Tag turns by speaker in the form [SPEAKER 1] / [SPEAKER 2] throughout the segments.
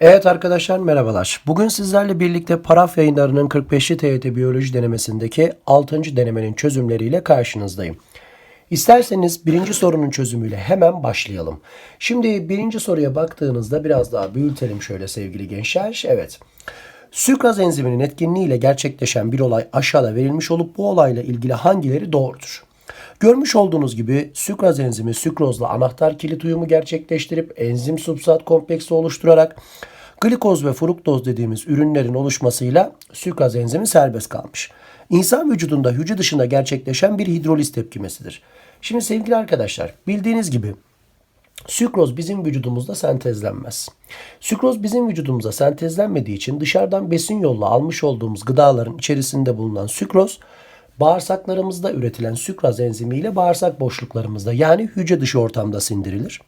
[SPEAKER 1] Evet arkadaşlar merhabalar. Bugün sizlerle birlikte Paraf yayınlarının 45'li TYT Biyoloji denemesindeki 6. denemenin çözümleriyle karşınızdayım. İsterseniz birinci sorunun çözümüyle hemen başlayalım. Şimdi birinci soruya baktığınızda biraz daha büyütelim şöyle sevgili gençler. Evet. Sükraz enziminin etkinliğiyle gerçekleşen bir olay aşağıda verilmiş olup bu olayla ilgili hangileri doğrudur? Görmüş olduğunuz gibi sükraz enzimi sükrozla anahtar kilit uyumu gerçekleştirip enzim substrat kompleksi oluşturarak glikoz ve fruktoz dediğimiz ürünlerin oluşmasıyla sükraz enzimi serbest kalmış. İnsan vücudunda hücre dışında gerçekleşen bir hidroliz tepkimesidir. Şimdi sevgili arkadaşlar bildiğiniz gibi Sükroz bizim vücudumuzda sentezlenmez. Sükroz bizim vücudumuza sentezlenmediği için dışarıdan besin yolla almış olduğumuz gıdaların içerisinde bulunan sükroz bağırsaklarımızda üretilen sükraz enzimiyle bağırsak boşluklarımızda yani hücre dışı ortamda sindirilir.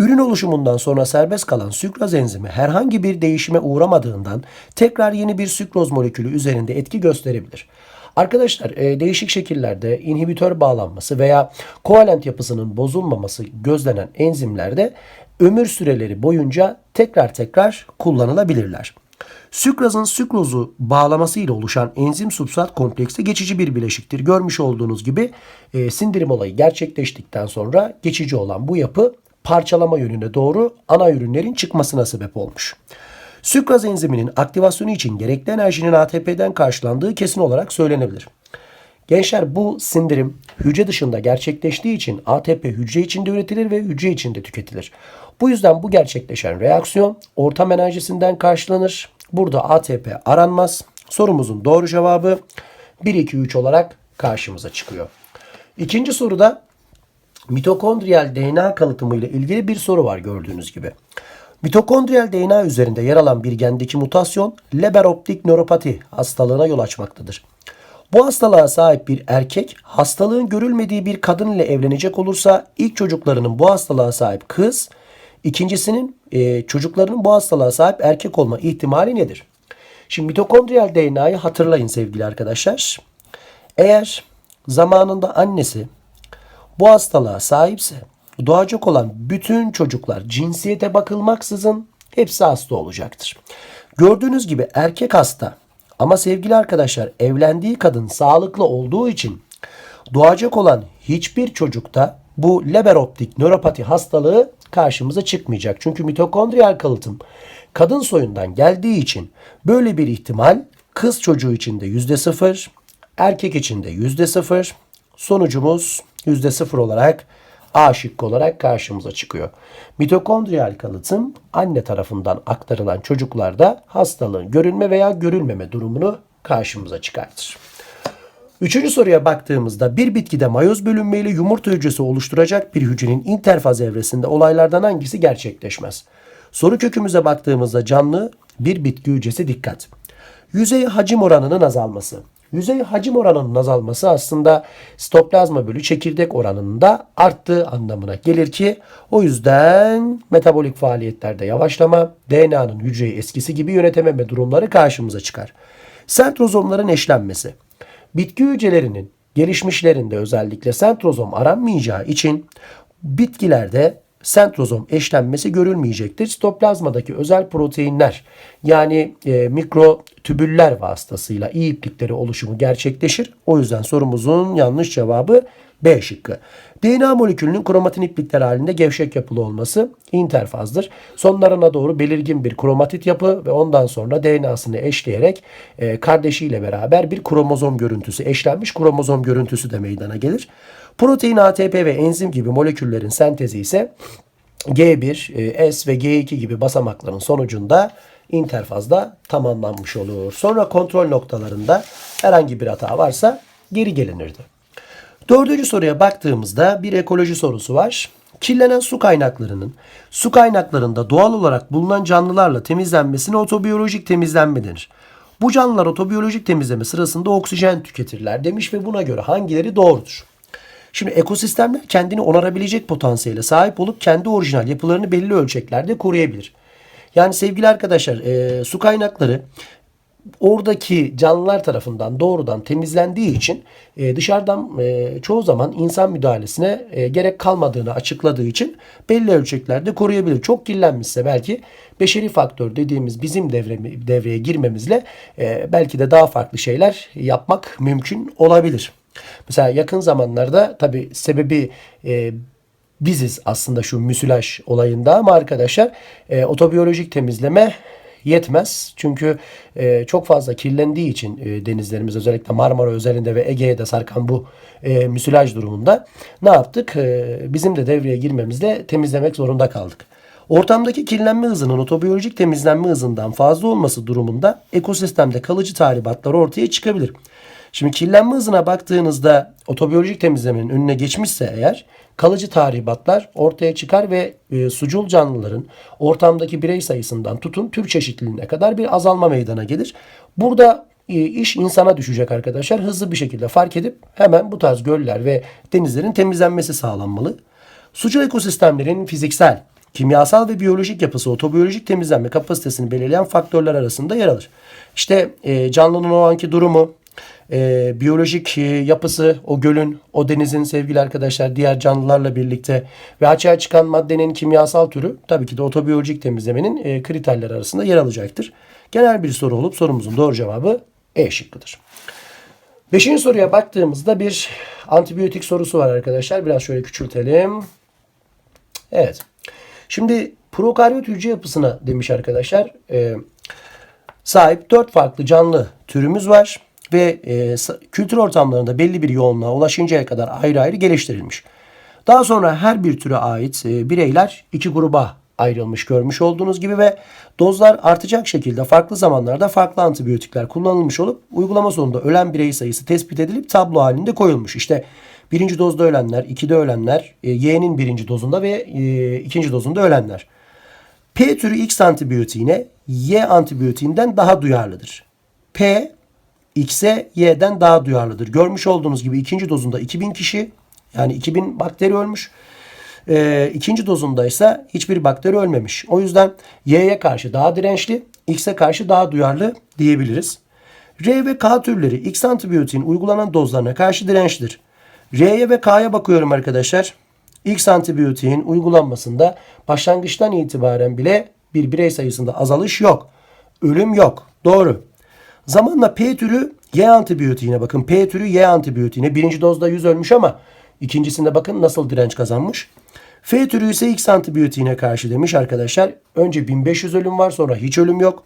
[SPEAKER 1] Ürün oluşumundan sonra serbest kalan sükraz enzimi herhangi bir değişime uğramadığından tekrar yeni bir sükroz molekülü üzerinde etki gösterebilir. Arkadaşlar e, değişik şekillerde inhibitör bağlanması veya kovalent yapısının bozulmaması gözlenen enzimlerde ömür süreleri boyunca tekrar tekrar kullanılabilirler. Sükrazın sükrozu bağlamasıyla oluşan enzim substrat kompleksi geçici bir bileşiktir. Görmüş olduğunuz gibi e, sindirim olayı gerçekleştikten sonra geçici olan bu yapı parçalama yönüne doğru ana ürünlerin çıkmasına sebep olmuş. Sükraz enziminin aktivasyonu için gerekli enerjinin ATP'den karşılandığı kesin olarak söylenebilir. Gençler bu sindirim hücre dışında gerçekleştiği için ATP hücre içinde üretilir ve hücre içinde tüketilir. Bu yüzden bu gerçekleşen reaksiyon ortam enerjisinden karşılanır. Burada ATP aranmaz. Sorumuzun doğru cevabı 1, 2, 3 olarak karşımıza çıkıyor. İkinci soruda mitokondriyal DNA kalıtımı ile ilgili bir soru var gördüğünüz gibi. Mitokondriyal DNA üzerinde yer alan bir gendeki mutasyon Leber optik nöropati hastalığına yol açmaktadır. Bu hastalığa sahip bir erkek hastalığın görülmediği bir kadın ile evlenecek olursa ilk çocuklarının bu hastalığa sahip kız, ikincisinin e, çocuklarının bu hastalığa sahip erkek olma ihtimali nedir? Şimdi mitokondriyal DNA'yı hatırlayın sevgili arkadaşlar. Eğer zamanında annesi bu hastalığa sahipse doğacak olan bütün çocuklar cinsiyete bakılmaksızın hepsi hasta olacaktır. Gördüğünüz gibi erkek hasta ama sevgili arkadaşlar evlendiği kadın sağlıklı olduğu için doğacak olan hiçbir çocukta bu leber optik nöropati hastalığı karşımıza çıkmayacak. Çünkü mitokondriyal kalıtım kadın soyundan geldiği için böyle bir ihtimal kız çocuğu için de yüzde sıfır, erkek için de yüzde sıfır. Sonucumuz yüzde sıfır olarak A şıkkı olarak karşımıza çıkıyor. Mitokondriyal kalıtım anne tarafından aktarılan çocuklarda hastalığın görülme veya görülmeme durumunu karşımıza çıkartır. Üçüncü soruya baktığımızda bir bitkide mayoz bölünmeyle yumurta hücresi oluşturacak bir hücrenin interfaz evresinde olaylardan hangisi gerçekleşmez? Soru kökümüze baktığımızda canlı bir bitki hücresi dikkat. Yüzey hacim oranının azalması. Yüzey hacim oranının azalması aslında sitoplazma bölü çekirdek oranının da arttığı anlamına gelir ki o yüzden metabolik faaliyetlerde yavaşlama, DNA'nın hücreyi eskisi gibi yönetememe durumları karşımıza çıkar. Sentrozomların eşlenmesi. Bitki hücrelerinin gelişmişlerinde özellikle sentrozom aranmayacağı için bitkilerde sentrozom eşlenmesi görülmeyecektir. Sitoplazmadaki özel proteinler yani e, mikro tübüller vasıtasıyla iyi iplikleri oluşumu gerçekleşir. O yüzden sorumuzun yanlış cevabı B şıkkı. DNA molekülünün kromatin iplikler halinde gevşek yapılı olması interfazdır. Sonlarına doğru belirgin bir kromatit yapı ve ondan sonra DNA'sını eşleyerek e, kardeşiyle beraber bir kromozom görüntüsü, eşlenmiş kromozom görüntüsü de meydana gelir. Protein, ATP ve enzim gibi moleküllerin sentezi ise G1, e, S ve G2 gibi basamakların sonucunda interfazda tamamlanmış olur. Sonra kontrol noktalarında herhangi bir hata varsa geri gelinirdi. Dördüncü soruya baktığımızda bir ekoloji sorusu var. Kirlenen su kaynaklarının su kaynaklarında doğal olarak bulunan canlılarla temizlenmesine otobiyolojik temizlenme denir. Bu canlılar otobiyolojik temizleme sırasında oksijen tüketirler demiş ve buna göre hangileri doğrudur? Şimdi ekosistemler kendini onarabilecek potansiyele sahip olup kendi orijinal yapılarını belli ölçeklerde koruyabilir. Yani sevgili arkadaşlar e, su kaynakları oradaki canlılar tarafından doğrudan temizlendiği için e, dışarıdan e, çoğu zaman insan müdahalesine e, gerek kalmadığını açıkladığı için belli ölçeklerde koruyabilir. Çok kirlenmişse belki beşeri faktör dediğimiz bizim devre, devreye girmemizle e, belki de daha farklı şeyler yapmak mümkün olabilir. Mesela yakın zamanlarda tabi sebebi e, biziz aslında şu müsilaj olayında ama arkadaşlar e, otobiyolojik temizleme yetmez. Çünkü e, çok fazla kirlendiği için e, denizlerimiz özellikle Marmara özelinde ve Ege'ye de sarkan bu e, müsilaj durumunda ne yaptık? E, bizim de devreye girmemizde temizlemek zorunda kaldık. Ortamdaki kirlenme hızının otobiyolojik temizlenme hızından fazla olması durumunda ekosistemde kalıcı tahribatlar ortaya çıkabilir. Şimdi kirlenme hızına baktığınızda otobiyolojik temizlemenin önüne geçmişse eğer kalıcı tahribatlar ortaya çıkar ve e, sucul canlıların ortamdaki birey sayısından tutun tür çeşitliliğine kadar bir azalma meydana gelir. Burada e, iş insana düşecek arkadaşlar. Hızlı bir şekilde fark edip hemen bu tarz göller ve denizlerin temizlenmesi sağlanmalı. Sucul ekosistemlerin fiziksel, kimyasal ve biyolojik yapısı otobiyolojik temizlenme kapasitesini belirleyen faktörler arasında yer alır. İşte e, canlının o anki durumu, e, biyolojik yapısı, o gölün, o denizin sevgili arkadaşlar diğer canlılarla birlikte ve açığa çıkan maddenin kimyasal türü tabii ki de otobiyolojik temizlemenin e, kriterleri arasında yer alacaktır. Genel bir soru olup sorumuzun doğru cevabı E şıkkıdır. Beşinci soruya baktığımızda bir antibiyotik sorusu var arkadaşlar. Biraz şöyle küçültelim. Evet. Şimdi prokaryot hücre yapısına demiş arkadaşlar. E, sahip dört farklı canlı türümüz var ve e, kültür ortamlarında belli bir yoğunluğa ulaşıncaya kadar ayrı ayrı geliştirilmiş. Daha sonra her bir türe ait e, bireyler iki gruba ayrılmış görmüş olduğunuz gibi ve dozlar artacak şekilde farklı zamanlarda farklı antibiyotikler kullanılmış olup uygulama sonunda ölen birey sayısı tespit edilip tablo halinde koyulmuş. İşte birinci dozda ölenler, ikide ölenler, e, Y'nin birinci dozunda ve e, ikinci dozunda ölenler. P türü X antibiyotiğine Y antibiyotiğinden daha duyarlıdır. P X'e Y'den daha duyarlıdır. Görmüş olduğunuz gibi ikinci dozunda 2000 kişi yani 2000 bakteri ölmüş. E, ikinci dozunda ise hiçbir bakteri ölmemiş. O yüzden Y'ye karşı daha dirençli, X'e karşı daha duyarlı diyebiliriz. R ve K türleri X antibiyotiğin uygulanan dozlarına karşı dirençlidir. R'ye ve K'ya bakıyorum arkadaşlar. X antibiyotiğin uygulanmasında başlangıçtan itibaren bile bir birey sayısında azalış yok. Ölüm yok. Doğru. Zamanla P türü Y antibiyotiğine bakın. P türü Y antibiyotiğine birinci dozda 100 ölmüş ama ikincisinde bakın nasıl direnç kazanmış. F türü ise X antibiyotiğine karşı demiş arkadaşlar. Önce 1500 ölüm var sonra hiç ölüm yok.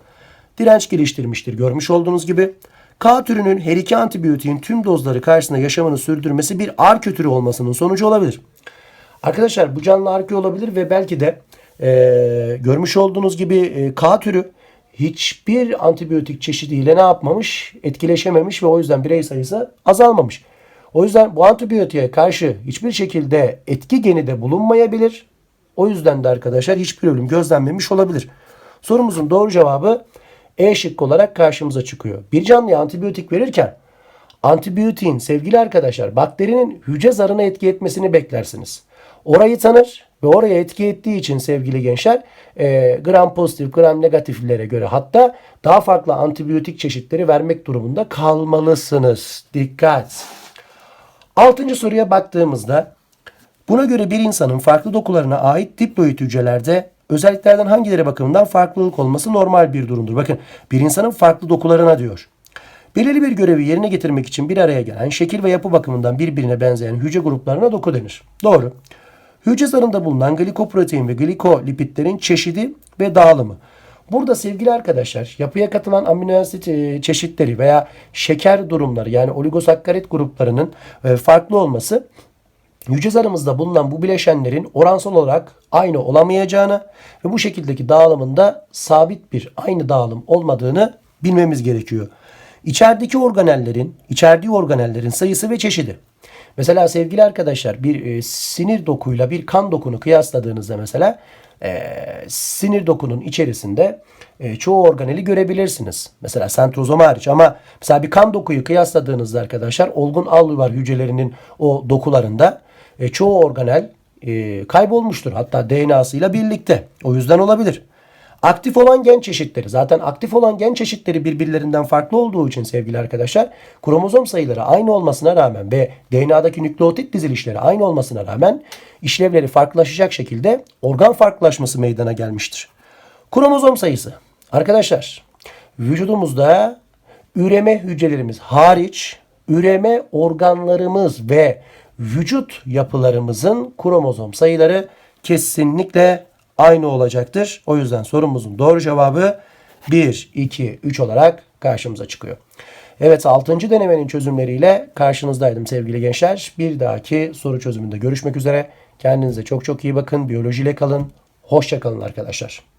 [SPEAKER 1] Direnç geliştirmiştir görmüş olduğunuz gibi. K türünün her iki antibiyotiğin tüm dozları karşısında yaşamını sürdürmesi bir R kötürü olmasının sonucu olabilir. Arkadaşlar bu canlı R olabilir ve belki de e, görmüş olduğunuz gibi e, K türü hiçbir antibiyotik çeşidiyle ne yapmamış? Etkileşememiş ve o yüzden birey sayısı azalmamış. O yüzden bu antibiyotiğe karşı hiçbir şekilde etki geni de bulunmayabilir. O yüzden de arkadaşlar hiçbir ölüm gözlenmemiş olabilir. Sorumuzun doğru cevabı E şıkkı olarak karşımıza çıkıyor. Bir canlıya antibiyotik verirken antibiyotiğin sevgili arkadaşlar bakterinin hücre zarına etki etmesini beklersiniz. Orayı tanır ve oraya etki ettiği için sevgili gençler e, gram pozitif gram negatiflere göre hatta daha farklı antibiyotik çeşitleri vermek durumunda kalmalısınız. Dikkat. Altıncı soruya baktığımızda buna göre bir insanın farklı dokularına ait diploid hücrelerde özelliklerden hangileri bakımından farklılık olması normal bir durumdur. Bakın bir insanın farklı dokularına diyor. Belirli bir görevi yerine getirmek için bir araya gelen şekil ve yapı bakımından birbirine benzeyen hücre gruplarına doku denir. Doğru. Hücre zarında bulunan glikoprotein ve glikolipidlerin çeşidi ve dağılımı. Burada sevgili arkadaşlar yapıya katılan amino asit e, çeşitleri veya şeker durumları yani oligosakkarit gruplarının e, farklı olması hücre zarımızda bulunan bu bileşenlerin oransal olarak aynı olamayacağını ve bu şekildeki dağılımında sabit bir aynı dağılım olmadığını bilmemiz gerekiyor. İçerideki organellerin, içerdiği organellerin sayısı ve çeşidi. Mesela sevgili arkadaşlar bir e, sinir dokuyla bir kan dokunu kıyasladığınızda mesela e, sinir dokunun içerisinde e, çoğu organeli görebilirsiniz. Mesela sentrozom hariç ama mesela bir kan dokuyu kıyasladığınızda arkadaşlar olgun alveolar hücrelerinin o dokularında e, çoğu organel e, kaybolmuştur. Hatta DNA'sıyla birlikte. O yüzden olabilir. Aktif olan gen çeşitleri zaten aktif olan gen çeşitleri birbirlerinden farklı olduğu için sevgili arkadaşlar kromozom sayıları aynı olmasına rağmen ve DNA'daki nükleotit dizilişleri aynı olmasına rağmen işlevleri farklılaşacak şekilde organ farklılaşması meydana gelmiştir. Kromozom sayısı arkadaşlar vücudumuzda üreme hücrelerimiz hariç üreme organlarımız ve vücut yapılarımızın kromozom sayıları kesinlikle aynı olacaktır. O yüzden sorumuzun doğru cevabı 1, 2, 3 olarak karşımıza çıkıyor. Evet 6. denemenin çözümleriyle karşınızdaydım sevgili gençler. Bir dahaki soru çözümünde görüşmek üzere. Kendinize çok çok iyi bakın. Biyolojiyle kalın. Hoşça kalın arkadaşlar.